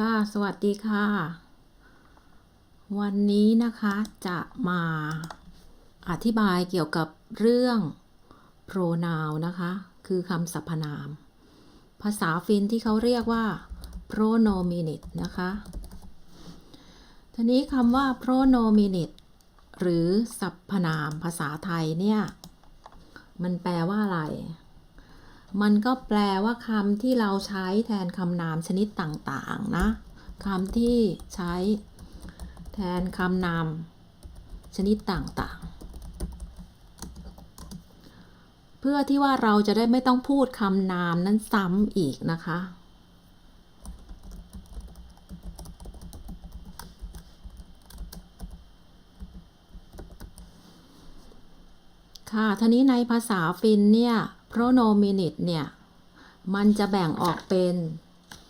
ค่ะ สวัสดีค่ะ วันนี้นะคะจะมาอธิบายเกี่ยวกับเรื่อง pronoun นะคะ คือคำสรรพนาม ภาษาฟินที่เขาเรียกว่า pronominate นะคะ ทีนี้คำว่า pronominate หรือสรรพนามภาษาไทยเนี่ย มันแปลว่าอะไร มันก็แปลว่าคำที่เราใช้แทนคำนามชนิดต่างๆนะคำที่ใช้แทนคำนามชนิดต่างๆ เพื่อที่ว่าเราจะได้ไม่ต้องพูดคำนามนั้นซ้ำอีกนะคะ ค่ะทีนี้ในภาษาฟินเนี่ย pronominate เนี่ย มันจะแบ่งออกเป็น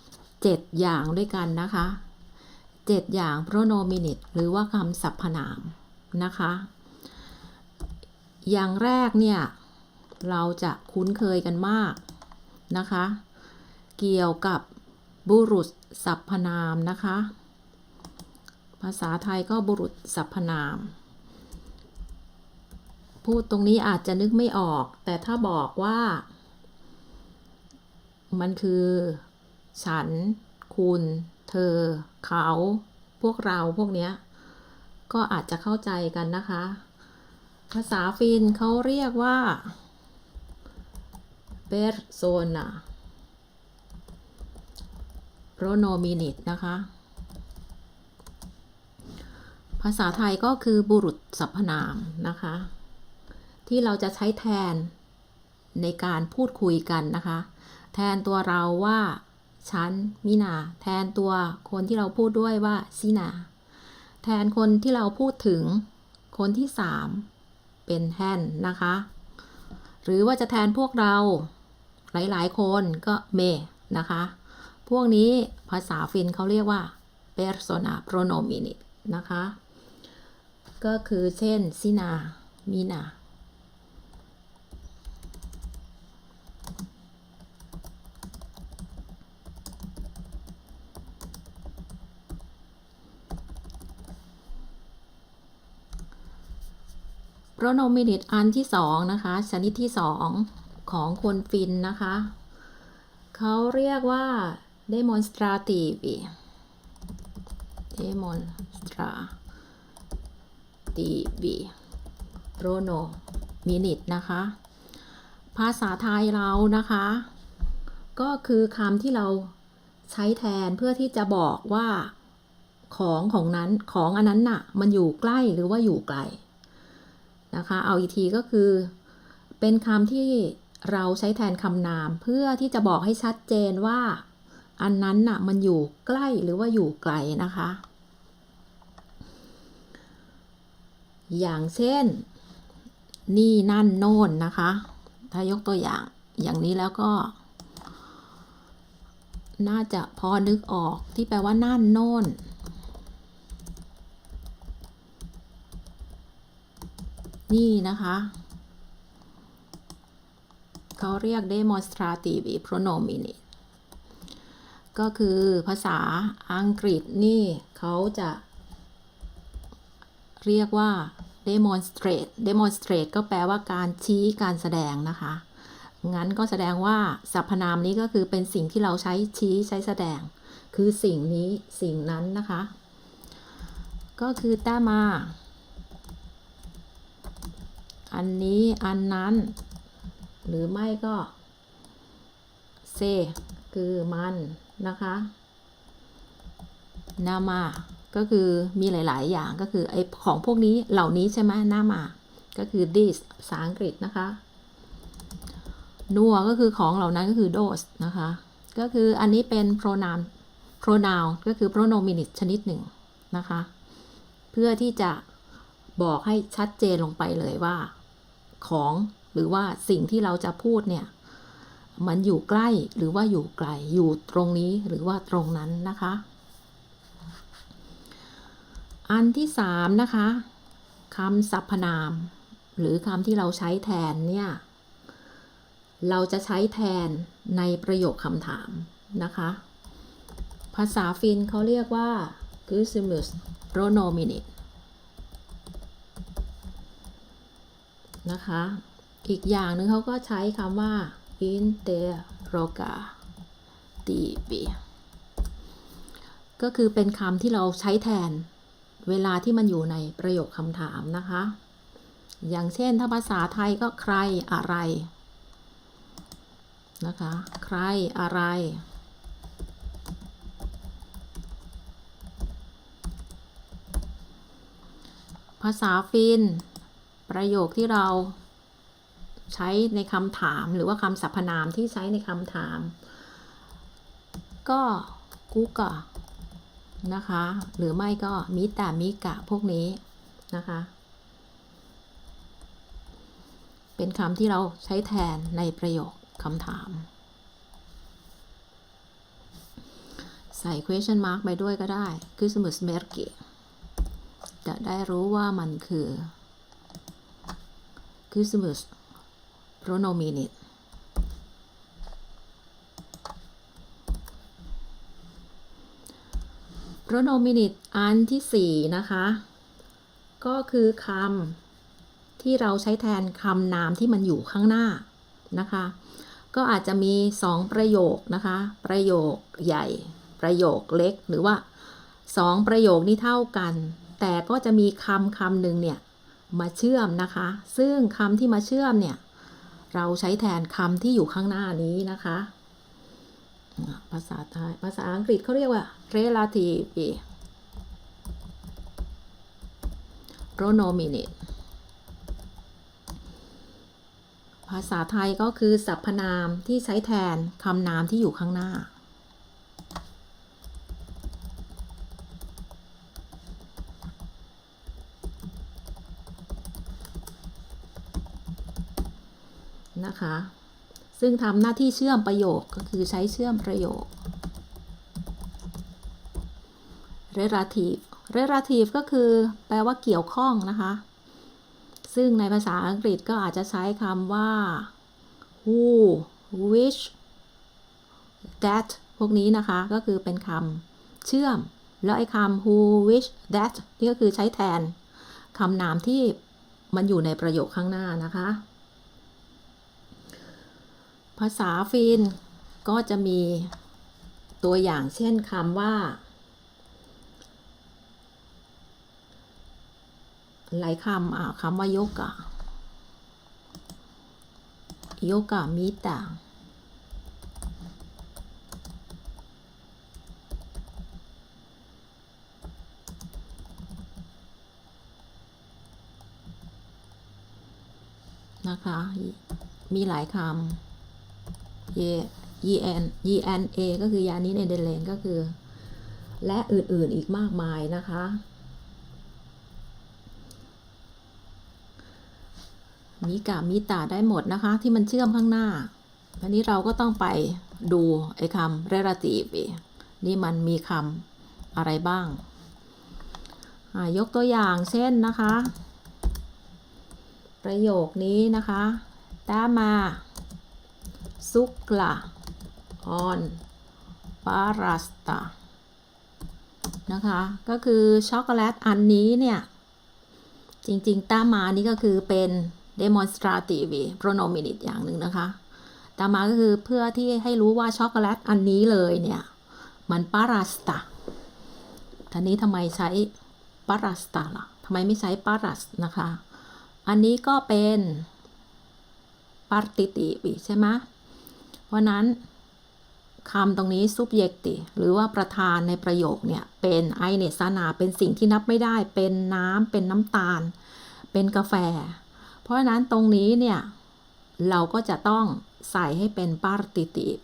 7 อย่างด้วยกันนะคะ 7 อย่าง pronominate หรือว่าคำสรรพนามนะคะ อย่างแรกเนี่ย เราจะคุ้นเคยกันมากนะคะ เกี่ยวกับบุรุษสรรพนามนะคะ ภาษาไทยก็บุรุษสรรพนาม พูดตรงนี้อาจจะนึกไม่ออก แต่ถ้าบอกว่า มันคือ ฉัน คุณ เธอ เขา พวกเราพวกเนี้ย ก็อาจจะเข้าใจกันนะคะ ภาษาฟินเขาเรียกว่า persona pronominate นะคะ ภาษาไทยก็คือบุรุษสรรพนามนะคะ ที่เราจะใช้แทนในการพูดคุยกันนะคะ แทนตัวเราว่าฉันมินา แทนตัวคนที่เราพูดด้วยว่าซินา แทนคนที่เราพูดถึงคนที่สามเป็นแฮนนะคะ หรือว่าจะแทนพวกเราหลายๆ คนก็เมนะคะ พวกนี้ภาษาฟินเขาเรียกว่า persona pronominate นะคะ ก็คือเช่นซินามินา pronominate อันที่สองนะคะ ชนิดที่สองของคนฟินนะคะ เขาเรียกว่า demonstrative demonstrative pronominate นะคะ ภาษาไทยเรานะคะ ก็คือคำที่เราใช้แทนเพื่อที่จะบอกว่าของของนั้นของอันนั้นน่ะ มันอยู่ใกล้หรือว่าอยู่ไกล นะคะ เอาอีกทีก็คือ เป็นคำที่เราใช้แทนคำนาม เพื่อที่จะบอกให้ชัดเจนว่า อันนั้นน่ะมันอยู่ใกล้หรือว่าอยู่ไกลนะคะ อย่างเช่น นี่นั่นโน่นนะคะ ถ้ายกตัวอย่างอย่างนี้แล้วก็ น่าจะพอนึกออกที่แปลว่านั่นโน่น นี่นะคะ เขาเรียก demonstrative pronominate ก็คือภาษาอังกฤษนี่เขาจะเรียกว่า demonstrate demonstrate ก็แปลว่าการชี้การแสดงนะคะ งั้นก็แสดงว่าสรรพนามนี้ก็คือเป็นสิ่งที่เราใช้ชี้ใช้แสดง คือสิ่งนี้สิ่งนั้นนะคะ ก็คือต้ามา อันนี้อันนั้น หรือไม่ก็เซคือมันนะคะนามา ก็คือมีหลาย ๆ อย่างก็คือไอของพวกนี้เหล่านี้ใช่ไหมนามา ก็คือ this ภาษาอังกฤษนะคะนัวก็คือของเหล่านั้นก็คือ those นะคะ ก็คืออันนี้เป็น pronoun pronoun ก็คือ pronominate ชนิดหนึ่งนะคะ เพื่อที่จะบอกให้ชัดเจนลงไปเลยว่า ของหรือว่าสิ่งที่เราจะพูดเนี่ยมันอยู่ใกล้หรือว่าอยู่ไกลอยู่ตรงนี้หรือว่าตรงนั้นนะคะ อันที่สามนะคะคำสรรพนาม หรือคำที่เราใช้แทนเนี่ยเราจะใช้แทนในประโยคคำถามนะคะ ภาษาฟินเขาเรียกว่า g u s i m u s pronominate นะคะ อีกอย่างหนึ่งเขาก็ใช้คำว่า interrogative ก็คือเป็นคำที่เราใช้แทนเวลาที่มันอยู่ในประโยคคำถามนะคะ อย่างเช่นถ้าภาษาไทยก็ใครอะไร นะคะ ใครอะไร ภาษาฟิน ประโยคที่เราใช้ในคำถามหรือว่าคำสรรพนามที่ใช้ในคำถาม ก็กูกะนะคะ หรือไม่ก็มิตามิกะพวกนี้นะคะ เป็นคำที่เราใช้แทนในประโยคคำถาม ใส่ question mark ไปด้วยก็ได้ คือสมุดเมรกิจะได้รู้ว่ามันคือ คือสมุด pronominate pronominate อันที่สี่นะคะ ก็คือคำที่เราใช้แทนคำนามที่มันอยู่ข้างหน้านะคะ ก็อาจจะมีสองประโยคนะคะ ประโยคใหญ่ ประโยคเล็กหรือว่าสองประโยคนี้เท่ากัน แต่ก็จะมีคำคำหนึ่งเนี่ย มาเชื่อมนะคะ ซึ่งคำที่มาเชื่อมเนี่ย เราใช้แทนคำที่อยู่ข้างหน้านี้นะคะ ภาษาไทยภาษาอังกฤษเขาเรียกว่า relative pronominate ภาษาไทยก็คือสรรพนามที่ใช้แทนคำนามที่อยู่ข้างหน้า นะคะ ซึ่งทำหน้าที่เชื่อมประโยคก็คือใช้เชื่อมประโยค relative relative ก็คือแปลว่าเกี่ยวข้องนะคะ ซึ่งในภาษาอังกฤษก็อาจจะใช้คำว่า who which that พวกนี้นะคะก็คือเป็นคำเชื่อม แล้วไอ้คำ who which that นี่ก็คือใช้แทนคำนามที่มันอยู่ในประโยคข้างหน้านะคะ ภาษาฟินก็จะมีตัวอย่างเช่นคำว่า หลายคำอะคำว่าโยกะโยกะมิตะนะคะ มีหลายคำ e n e n a ก็คือยานิเนเดเลนก็คือ และอื่นๆอีกมากมายนะคะมีกามีตาได้หมดนะคะ ที่มันเชื่อมข้างหน้าอันนี้เราก็ต้องไปดูไอ้คำ relative นี่มันมีคำอะไรบ้าง ยกตัวอย่างเช่นนะคะ ประโยคนี้นะคะตามา ซุกลาออนปาราสตานะคะ ก็คือช็อกโกแลตอันนี้เนี่ย จริงๆตามานี่ก็คือเป็น demonstrative pronominate อย่างหนึ่งนะคะตามาก็คือเพื่อที่ให้รู้ว่าช็อกโกแลตอันนี้เลยเนี่ย มันปาราสตาทีนี้ทำไมใช้ปาราสตาล่ะทำไมไม่ใช้ปารัสนะคะ อันนี้ก็เป็น partitive ใช่ไหม เพราะนั้นคำตรงนี้ subject หรือว่าประธานในประโยคเนี่ย เป็นไอเนสนาเป็นสิ่งที่นับไม่ได้ เป็นน้ำเป็นน้ำตาล เป็นกาแฟ เพราะนั้นตรงนี้เนี่ย เราก็จะต้องใส่ให้เป็น partitive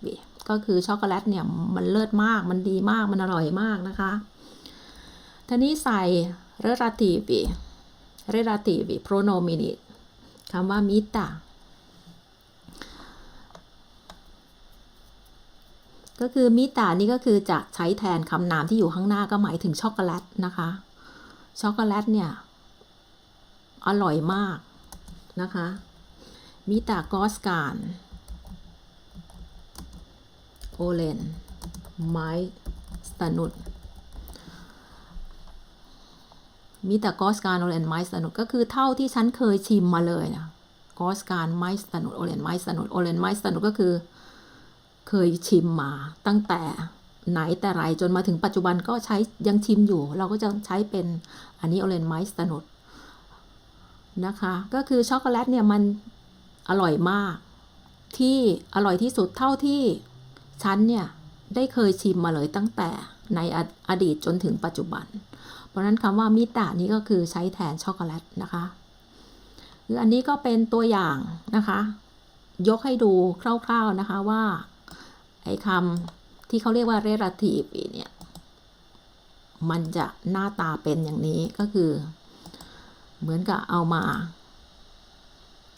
ก็คือช็อกโกแลตเนี่ย มันเลิศมากมันดีมากมันอร่อยมากนะคะทีนี้ใส่ relative relative pronominate คำว่ามิตา ก็คือมิตานี่ก็คือจะใช้แทนคำนามที่อยู่ข้างหน้าก็หมายถึงช็อกโกแลตนะคะ ช็อกโกแลตเนี่ย อร่อยมากนะคะ มิตากอสการโอเลนไมสนุดมีแต่กอสการโอเรนไมสนุดก็คือเท่าที่ฉันเคยชิมมาเลยนะกอสการไมสนุดโอเรนไมสนุดโอเรนไมสนุดก็คือ เคยชิมมาตั้งแต่ไหนแต่ไรจนมาถึงปัจจุบันก็ใช้ยังชิมอยู่ เราก็จะใช้เป็นอันนี้โอเรนไมส์สนุดนะคะ ก็คือช็อกโกแลตเนี่ยมันอร่อยมาก ที่อร่อยที่สุดเท่าที่ฉันเนี่ย ได้เคยชิมมาเลยตั้งแต่ในออดีตจนถึงปัจจุบัน เพราะนั้นคำว่ามิตะนี้ก็คือใช้แทนช็อกโกแลตนะคะคืออันนี้ก็เป็นตัวอย่างนะคะ ยกให้ดูคร่าวๆนะคะว่า อ้คำที่เขาเรียกว่า relative เนี่ยมันจะหน้าตาเป็นอย่างนี้ก็คือ เหมือนกับเอามา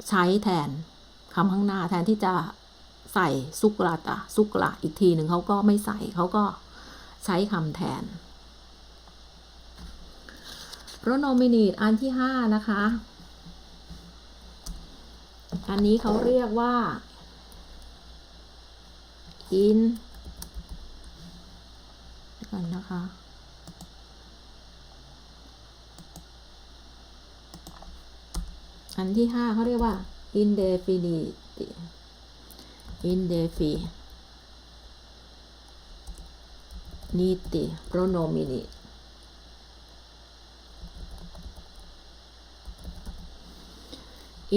ใช้แทนคำข้างหน้าแทนที่จะใส่ซุกลาตะซุกลาอีกทีหนึ่งเขาก็ไม่ใส่เขาก็ใช้คำแทน pronominate อันที่ห้านะคะ อันนี้เขาเรียกว่า in ก่อนนะคะ อันที่ห้าเขาเรียกว่า indefinite indefinite pronominate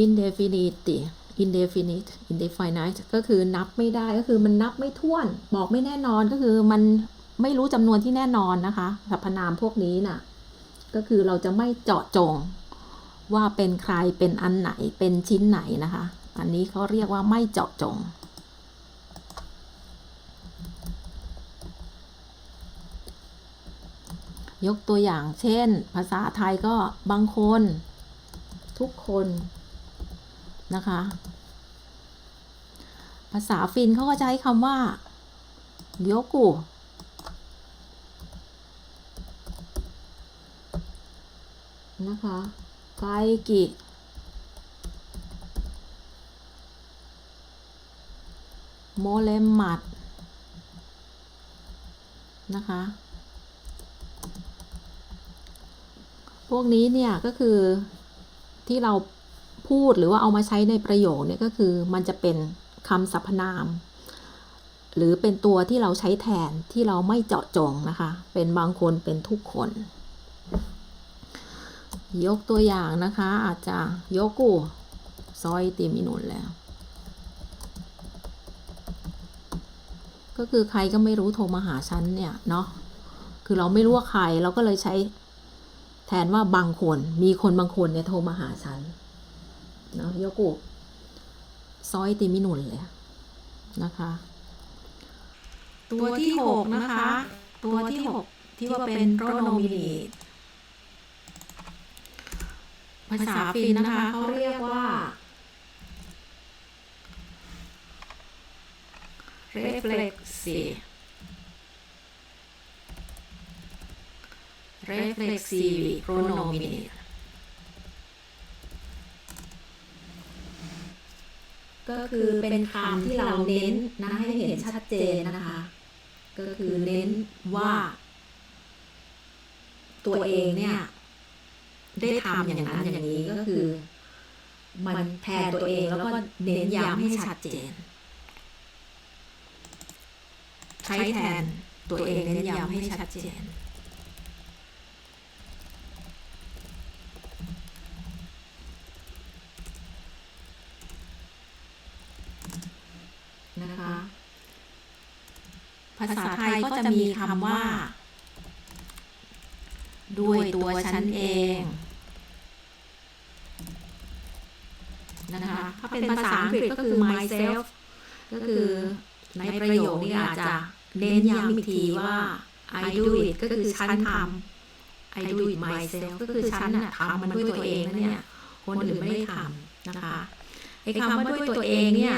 indefinite indefinite indefinite ก็คือนับไม่ได้ก็คือมันนับไม่ถ้วน บอกไม่แน่นอนก็คือมันไม่รู้จำนวนที่แน่นอนนะคะสรรพนามพวกนี้น่ะ ก็คือเราจะไม่เจาะจงว่าเป็นใครเป็นอันไหนเป็นชิ้นไหนนะคะ อันนี้เขาเรียกว่าไม่เจาะจง ยกตัวอย่างเช่น ภาษาไทยก็บางคน ทุกคน นะคะ ภาษาฟินเขาก็จะใช้คำว่าโยกุนะคะไกกิโมเลมมัดนะคะ พวกนี้เนี่ยก็คือที่เรา พูดหรือว่าเอามาใช้ในประโยคเนี่ยก็คือมันจะเป็นคำสรรพนาม หรือเป็นตัวที่เราใช้แทนที่เราไม่เจาะจงนะคะ เป็นบางคนเป็นทุกคน ยกตัวอย่างนะคะ อาจจะยกกูซอยตีมินุนแล้ว ก็คือใครก็ไม่รู้โทรมาหาฉันเนี่ยเนาะคือเราไม่รู้ว่าใครเราก็เลยใช้แทนว่าบางคนมีคนบางคนเนี่ยโทรมาหาฉัน เนาะยกุซอยติมินุนเลยนะคะ ตัวที่หกนะคะ ตัวที่หกที่ว่าเป็นโรโนมินีภาษาฟินนะคะเขาเรียกว่า reflexive reflexive pronominie ก็คือเป็นคำที่เราเน้นนะให้เห็นชัดเจนนะคะ ก็คือเน้นว่า ตัวเองเนี่ย ได้ทำอย่างนั้นอย่างนี้ก็คือ มันแทนตัวเองแล้วก็เน้นย้ำให้ชัดเจน ใช้แทนตัวเองเน้นย้ำให้ชัดเจน นะคะ ภาษาไทยก็จะมีคำว่า ด้วยตัวฉันเองนะคะถ้าเป็นภาษาอังกฤษก็คือ myself ก็คือในประโยคนี้อาจจะเน้นย้ำอีกทีว่า I do it ก็คือฉันทำ I do it myself ก็คือฉันน่ะทำมันด้วยตัวเองนะเนี่ย คนอื่นไม่ได้ทำนะคะไอ้คำว่าด้วยตัวเองเนี่ย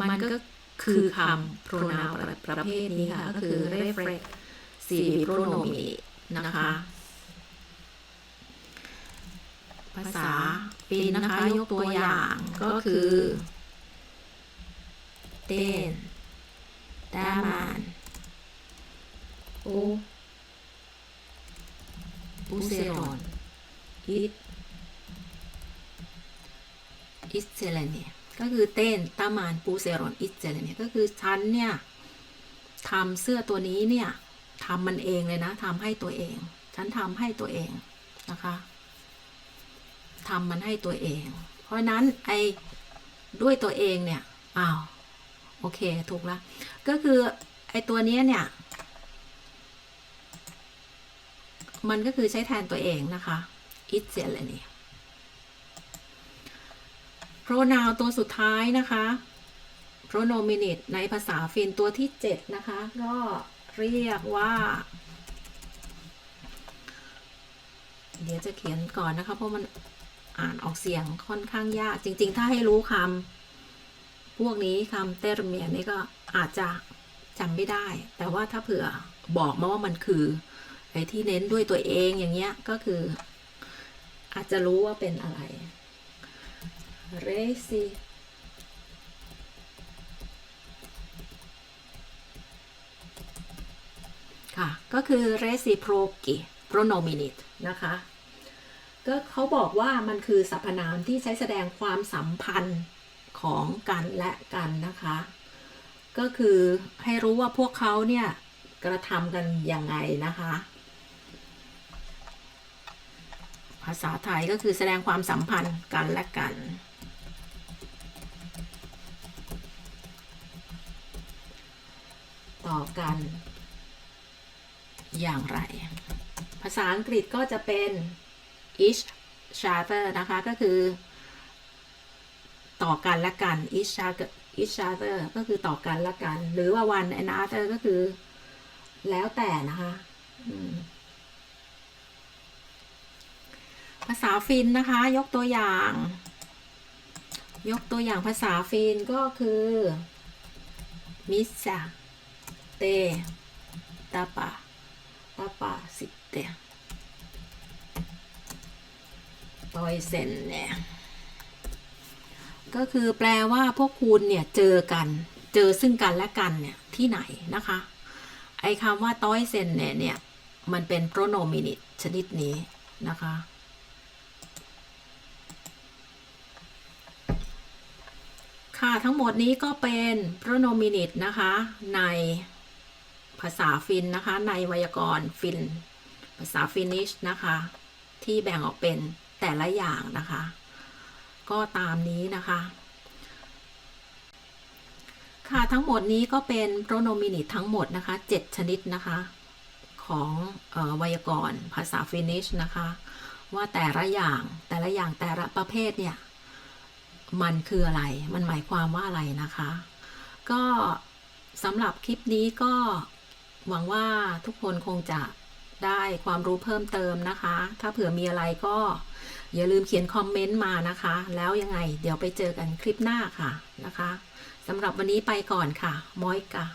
มันก็คือคำ pronoun ประเภทนี้ค่ะ ก็คือ reflexive pronominate นะคะ ภาษาฟินนะคะ ยกตัวอย่างก็คือเต้นดามันโอปูเซรอนอิทอิสเซเลเนีย ก็คือเต้นตามานปูเซรอนอิสเซเลเนี่ยก็คือฉันเนี่ยทำเสื้อตัวนี้เนี่ยทำมันเองเลยนะทำให้ตัวเอง ฉันทำให้ตัวเองนะคะทำมันให้ตัวเอง เพราะนั้นไอ้ด้วยตัวเองเนี่ยอ้าวโอเคถูกแล้วก็คือไอ้ตัวนี้เนี่ย มันก็คือใช้แทนตัวเองนะคะ it เ e เลยนี่ย pronoun ตัวสุดท้ายนะคะ pronominate ในภาษาฟินตัวที่ 7 นะคะ ก็เรียกว่า เดี๋ยวจะเขียนก่อนนะคะ เพราะมันอ่านออกเสียงค่อนข้างยาก จริง ๆ ถ้าให้รู้คำพวกนี้คำเตอร์เมียนี่ก็อาจจะจำไม่ได้ แต่ว่าถ้าเผื่อบอกมาว่ามันคือไอ้ที่เน้นด้วยตัวเองอย่างเงี้ยก็คือ อาจจะรู้ว่าเป็นอะไร เรซิค่ะ ก็คือ reciproci pronominate นะคะ ก็เขาบอกว่ามันคือสรรพนามที่ใช้แสดงความสัมพันธ์ของกันและกันนะคะ ก็คือให้รู้ว่าพวกเขาเนี่ยกระทำกันยังไงนะคะ ภาษาไทยก็คือแสดงความสัมพันธ์กันและกัน ต่อกัน อย่างไร ภาษาอังกฤษก็จะเป็น each other นะคะ ก็คือ ต่อกันและกัน each other each other ก็คือต่อกันและกัน หรือว่า one another ก็คือ แล้วแต่นะคะภาษาฟินนะคะ ยกตัวอย่าง ยกตัวอย่างภาษาฟินก็คือมิซา เตตาปาตาปาสิเตตอยเซนเนี่ยก็คือแปลว่าพวกคุณเนี่ยเจอกัน เจอซึ่งกันและกันเนี่ยที่ไหนนะคะ ไอ้คำว่าต้อยเซนเนี่ยเนี่ยมันเป็น pronominate ชนิดนี้นะคะค่ะทั้งหมดนี้ก็เป็น pronominate นะคะใน ภาษาฟินนะคะ ในไวยากรณ์ฟิน ภาษาฟินิชนะคะ ที่แบ่งออกเป็นแต่ละอย่างนะคะ ก็ตามนี้นะคะ ค่ะทั้งหมดนี้ก็เป็น pronominate ทั้งหมดนะคะ 7 ชนิดนะคะของออไวยากรณ์ภาษาฟินิชนะคะ ว่าแต่ละอย่างแต่ละอย่างแต่ละประเภทเนี่ย มันคืออะไร มันหมายความว่าอะไรนะคะ ก็สำหรับคลิปนี้ก็ หวังว่าทุกคนคงจะได้ความรู้เพิ่มเติมนะคะ ถ้าเผื่อมีอะไรก็อย่าลืมเขียนคอมเมนต์มานะคะ แล้วยังไงเดี๋ยวไปเจอกันคลิปหน้าค่ะนะคะสำหรับวันนี้ไปก่อนค่ะ มอยกะ